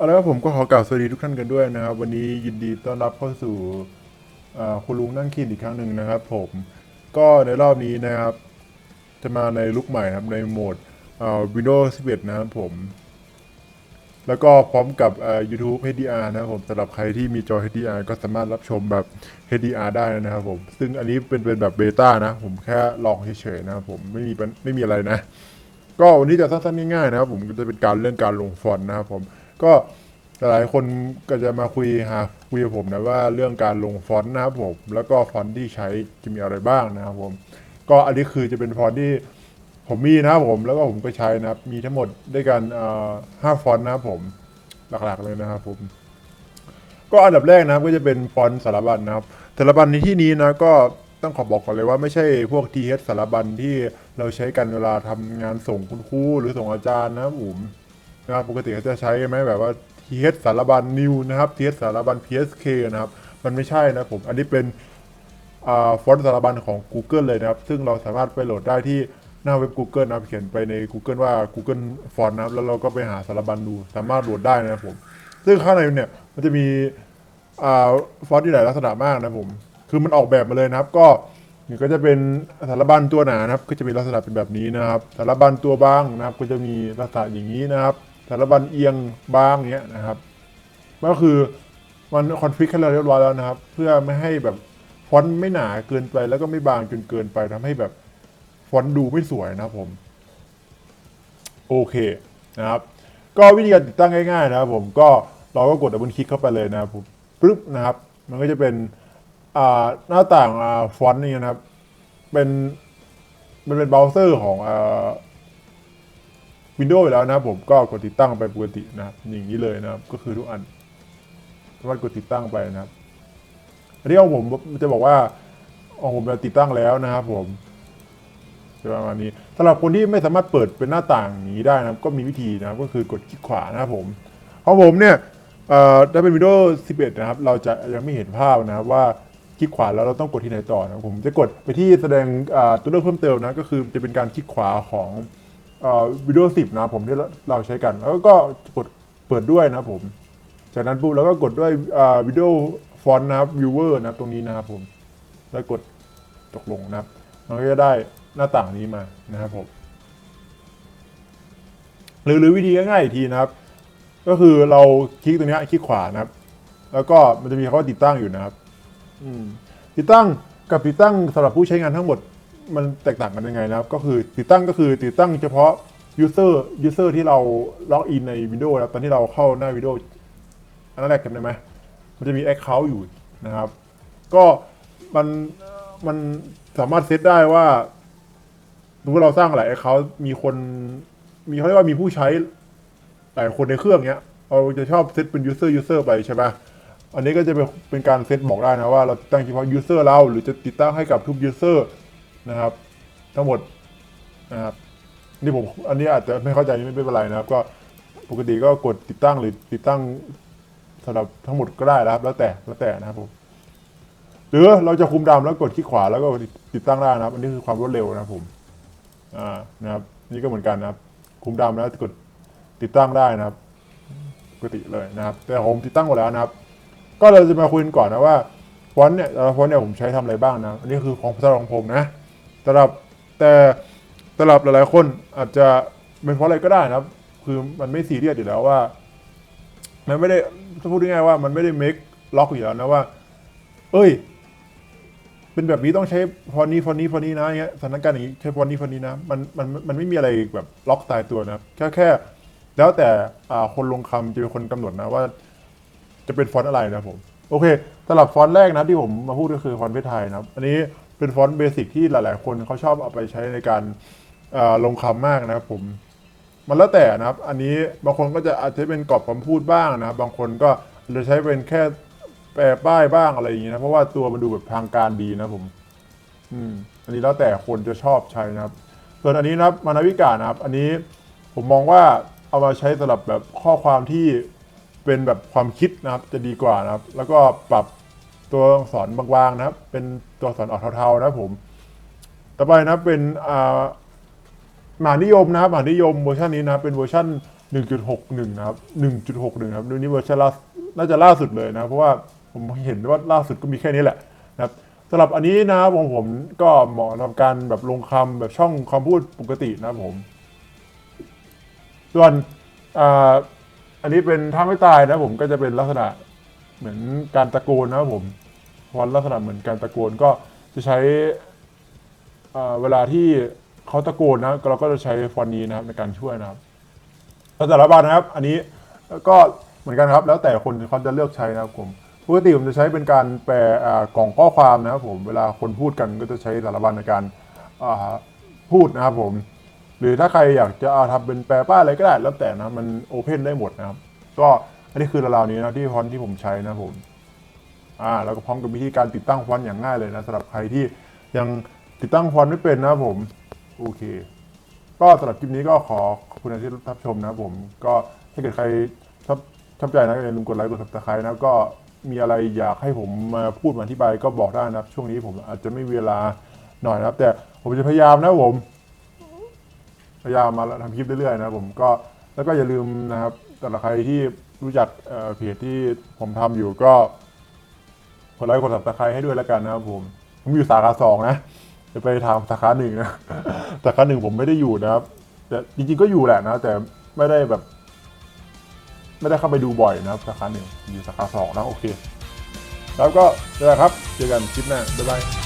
เอาละครับผมก็ขอกล่าวสวัสดีทุกท่านกันด้วยนะครับ วันนี้ยินดีต้อนรับเข้าสู่คุณลุงนั่งคิดอีกครั้งหนึ่งนะครับผม ก็ในรอบนี้นะครับ จะมาในลุคใหม่ครับในโหมด Windows 11 นะครับผม แล้วก็พร้อมกับ YouTube HDR นะครับผมสำหรับใครที่มีจอ HDR ก็สามารถรับชมแบบ HDR ได้นะครับผม ซึ่งอันนี้เป็นเป็นแบบเบต้านะ ผมแค่ลองเฉยๆนะครับผมไม่มีไม่มีอะไรนะ ก็วันนี้จะสั้นๆง่ายๆนะครับผมจะเป็นการเรื่องการลงฟอนต์นะครับผม ก็หลายคนก็จะมาคุยหาคุยกับผมนะว่าเรื่องการลงฟอนต์นะครับผม แล้วก็ฟอนต์ที่ใช้จะมีอะไรบ้างนะครับผม ก็อันนี้คือจะเป็นฟอนต์ที่ผมมีนะครับผม แล้วก็ผมก็ใช้นะครับ มีทั้งหมดด้วยกันห้าฟอนต์นะครับผม หลักๆเลยนะครับผม ก็อันดับแรกนะครับก็จะเป็นฟอนต์สารบัญนะครับสารบัญในที่นี้นะก็ต้องขอบอกก่อนเลยว่าไม่ใช่พวก TH สารบัญที่เราใช้กันเวลาทำงานส่งคุณครูหรือส่งอาจารย์นะครับผม นะครับปกติเขาจะใช้ไหมแบบว่า TH สารบัญ new นะครับ TH สารบัญ PSK นะครับ มันไม่ใช่นะผม อันนี้เป็นอ่าฟอนต์สารบัญของ Google เลยนะครับ ซึ่งเราสามารถไปโหลดได้ที่หน้าเว็บ Google นะครับ เขียนไปใน Google ว่า Google Font นะครับ แล้วเราก็ไปหาสารบัญดู สามารถโหลดได้นะครับผม ซึ่งข้างในเนี่ย มันจะมีอ่าฟอนต์ที่หลายลักษณะมากนะผม คือมันออกแบบมาเลยนะครับ ก็นี่ก็จะเป็นสารบัญตัวหนานะครับ ก็จะมีลักษณะเป็นแบบนี้นะครับ สารบัญตัวบางนะครับ ก็จะมีลักษณะอย่างนี้นะครับ สารบัญเอียงบางเนี้ยนะครับ ก็คือมันคอนฟิกให้เราเรียบร้อยแล้วนะครับ เพื่อไม่ให้แบบฟอนต์ไม่หนาเกินไปแล้วก็ไม่บางจนเกินไปทำให้แบบฟอนต์ดูไม่สวยนะครับผม โอเคนะครับ ก็วิธีการติดตั้งง่ายๆนะครับผมก็เราก็กดดับเบิลคลิกเข้าไปเลยนะครับผมปึ๊บนะครับ มันก็จะเป็นหน้าต่างฟอนต์นี่นะครับ เป็นมันเป็นเบราว์เซอร์ของ วินโดว์อยู่แล้วนะครับผมก็กดติดตั้งไปปกตินะครับอย่างนี้เลยนะครับก็คือทุกอันสามารถกดติดตั้งไปนะครับอันนี้ของผมจะบอกว่าของผมติดตั้งแล้วนะครับ ผมประมาณนี้สำหรับคนที่ไม่สามารถเปิดเป็นหน้าต่างนี้ได้นะครับ ก็มีวิธีนะครับ ก็คือกดคลิกขวานะครับผมของผมเนี่ยถ้าเป็น Windows 11 นะครับ เราจะยังไม่เห็นภาพนะครับว่าคลิกขวาแล้วเราต้องกดที่ไหนต่อนะครับผมจะกดไปที่แสดงตัวเลือกเพิ่มเติมนะก็คือจะเป็นการคลิกขวาของ เอ่อ Windows 10นะผมที่เราใช้กัน แล้วก็กดเปิดด้วยนะผม จากนั้นปุ๊บเราก็กดด้วยอ่า Video Font นะครับ Viewer นะครับตรงนี้นะครับผม แล้วกดตกลงนะครับมันก็จะได้หน้าต่างนี้มานะครับผมหรือหรือวิธีง่ายๆอีกทีนะครับ ก็คือเราคลิกตรงนี้คลิกขวานะครับ แล้วก็มันจะมีคำว่าติดตั้งอยู่นะครับอืมติดตั้งกับติดตั้งสำหรับผู้ใช้งานทั้งหมด มันแตกต่างกันยังไงนะครับ ก็คือติดตั้งก็คือติดตั้งเฉพาะ user user ที่เราล็อกอินใน Windows นะครับตอนที่เราเข้าหน้า Windows อันนั้นแรกจำได้ไหมมันจะมี Account อยู่นะครับ ก็มันมันสามารถเซตได้ว่าสมมติเราสร้างหลาย Account มีคนมีเขาเรียกว่ามีผู้ใช้หลายคนในเครื่องเนี้ยเราจะชอบเซตเป็น user user ไปใช่ปะอันนี้ก็จะเป็นเป็นการเซตบอกได้นะว่าเราติดตั้งเฉพาะ user เราหรือจะติดตั้งให้กับทุก user นะครับ ทั้งหมดนะครับนี่ผมอันนี้อาจจะไม่เข้าใจไม่เป็นไรนะครับ ก็ปกติก็กดติดตั้งหรือติดตั้งสำหรับทั้งหมดก็ได้นะครับ แล้วแต่แล้วแต่นะครับผมหรือเราจะคุมดำแล้วกดคลิกขวาแล้วก็ติดตั้งได้นะครับ อันนี้คือความรวดเร็วนะครับผมอ่านะครับ นี่ก็เหมือนกันนะครับ คุมดำแล้วกดติดตั้งได้นะครับปกติเลยนะครับ แต่ผมติดตั้งหมดแล้วนะครับ ก็เราจะมาคุยกันก่อนนะว่าฟอนต์เนี่ยฟอนต์เนี่ยผมใช้ทำอะไรบ้างนะอันนี้คือของสำหรับของผมนะำหรับแต่สำหรับหลายๆคนอาจจะเป็นเพราะอะไรก็ได้นะครับ คือมันไม่ซีเรียสอยู่แล้วว่า มันไม่ได้ถ้าพูดง่ายๆว่ามันไม่ได้เมคล็อกอยู่แล้วนะว่า เอ้ย เป็นแบบนี้ต้องใช้ฟอนนี้ฟอนนี้ฟอนนี้นะอย่างเงี้ยสถานการณ์อย่างนี้ใช้ฟอนนี้ฟอนนี้นะมันมันมันไม่มีอะไรแบบล็อกตายตัวนะครับ แค่แค่ แล้วแต่คนลงคำจะเป็นคนกำหนดนะว่า จะเป็นฟอนต์อะไรนะผม โอเคสำหรับฟอนต์แรกนะที่ผมมาพูดก็คือฟอนต์เพชรไทยนะครับ อันนี้ เป็นฟอนต์เบสิกที่หลาย ๆ คนเขาชอบเอาไปใช้ในการลงคำมากนะครับผม มันแล้วแต่นะครับ อันนี้บางคนก็จะอาจจะเป็นกรอบคำพูดบ้างนะครับ บางคนก็จะใช้เป็นแค่แปะป้ายบ้างอะไรอย่างนี้นะเพราะว่าตัวมันดูแบบทางการดีนะผม อืม อันนี้แล้วแต่คนจะชอบใช้นะครับ ส่วนอันนี้นะครับมานาวิกานะครับ อันนี้ผมมองว่าเอามาใช้สำหรับแบบข้อความที่เป็นแบบความคิดนะครับ จะดีกว่านะครับ แล้วก็ปรับ ตัวสอักษรบางๆนะครับ เป็นตัวสอักษรออกเทาๆนะครับผม ต่อไปนะเป็นอ่ามานิยมนะครับมานิยมเวอร์ชันนี้นะครับเป็นเวอร์ชัน1.61 นะครับ 1.61นะครับนี่เวอร์ชันล่าน่าจะล่าสุดเลยนะ เพราะว่าผมเห็นว่าล่าสุดก็มีแค่นี้แหละนะครับสำหรับอันนี้นะครับของผมก็เหมาะสำการแบบลงคำแบบช่องคำพูดปกตินะครับผม ส่วนอ,อันนี้เป็นท่าไม่ตายนะผมก็จะเป็นลักษณะเหมือนการตะโกนนะครับผม ฟอนลักษณะเหมือนการตะโกนก็จะใช้เวลาที่เขาตะโกนนะเราก็จะใช้ฟอนต์นี้นะครับในการช่วยนะครับแล้วแต่ละบ้านนะครับ อันนี้ก็เหมือนกันครับ แล้วแต่คนเขาจะเลือกใช้นะครับผมปกติผมจะใช้เป็นการแปลกล่องข้อความนะครับผมเวลาคนพูดกันก็จะใช้แต่ละวันในการพูดนะครับผม หรือถ้าใครอยากจะาทำเป็นแปลป้ายอะไรก็ได้แล้วแต่นะมันโอเพนได้หมดนะครับ ก็อันนี้คือราวๆนี้นะที่ฟอนที่ผมใช้นะครับผม อ่าแล้วก็พร้อมกับวิธีการติดตั้งฟอนต์อย่างง่ายเลยนะสำหรับใครที่ยังติดตั้งฟอนต์ไม่เป็นนะผมโอเค ก็สำหรับคลิปนี้ก็ขอขอบคุณที่รับชมนะผม ก็ถ้าเกิดใครชอบชอบใจนะอย่าลืมกดไลค์กดซับสไครต์นะก็มีอะไรอยากให้ผมมาพูดมาอธิบายก็บอกได้นะครับช่วงนี้ผมอาจจะไม่เวลาหน่อยนะครับ แต่ผมจะพยายามนะผม พยายามมาทำคลิปเรื่อยๆนะผมก็แล้วก็อย่าลืมนะครับสำหรับใครที่รู้จักเพจที่ผมทำอยู่ก็ ดไลค์กด subscribe ให้ด้วยแล้วกันนะครับผมผมอยู่สาขาสองนะ จะไปทำสาขาหนึ่งนะ สาขาหนึ่งผมไม่ได้อยู่นะครับ แต่จริงๆก็อยู่แหละนะ แต่ไม่ได้แบบ ไม่ได้เข้าไปดูบ่อยนะครับสาขาหนึ่งอยู่สาขาสองนะโอเค แล้วก็เจอกันครับ เจอกันคลิปหน้าบ๊ายบาย